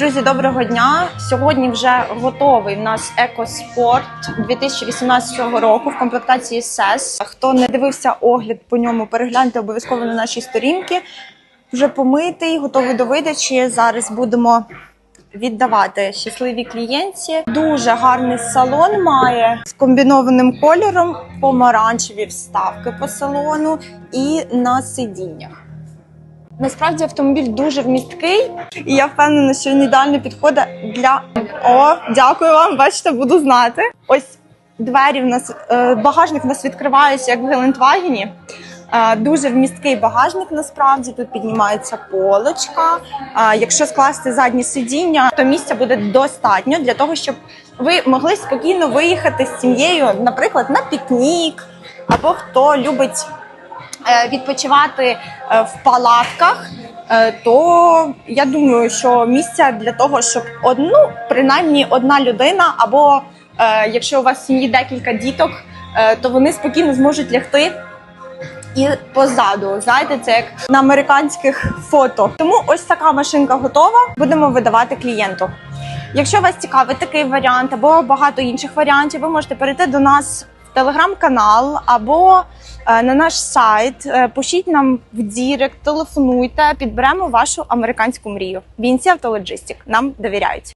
Друзі, доброго дня! Сьогодні вже готовий в нас екоспорт 2018 року в комплектації СЕС. Хто не дивився огляд по ньому, перегляньте обов'язково на нашій сторінці. Вже помитий, готовий до видачі. Зараз будемо віддавати щасливій клієнтці. Дуже гарний салон має з комбінованим кольором, помаранчеві вставки по салону і на сидіннях. Насправді автомобіль дуже вмісткий, і я впевнена, що він ідеально підходить для о, дякую вам. Бачите, буду знати. Ось двері в нас е, багажник у нас відкривається як в Гелендвагені. Е, Дуже вмісткий багажник. Насправді тут піднімається полочка. Е, Якщо скласти задні сидіння, то місця буде достатньо для того, щоб ви могли спокійно виїхати з сім'єю, наприклад, на пікнік, або хто любить відпочивати е, в палатках, е, то я думаю, що місця для того, щоб одну, принаймні одна людина, або е, якщо у вас в сім'ї декілька діток, е, то вони спокійно зможуть лягти. І позаду, знаєте, це як на американських фото. Тому ось така машинка готова. Будемо видавати клієнту. Якщо вас цікавить такий варіант або багато інших варіантів, ви можете перейти до нас в телеграм-канал або е, на наш сайт. Е, Пишіть нам в Дірект, телефонуйте, підберемо вашу американську мрію. Вінці Автологістик. Нам довіряють.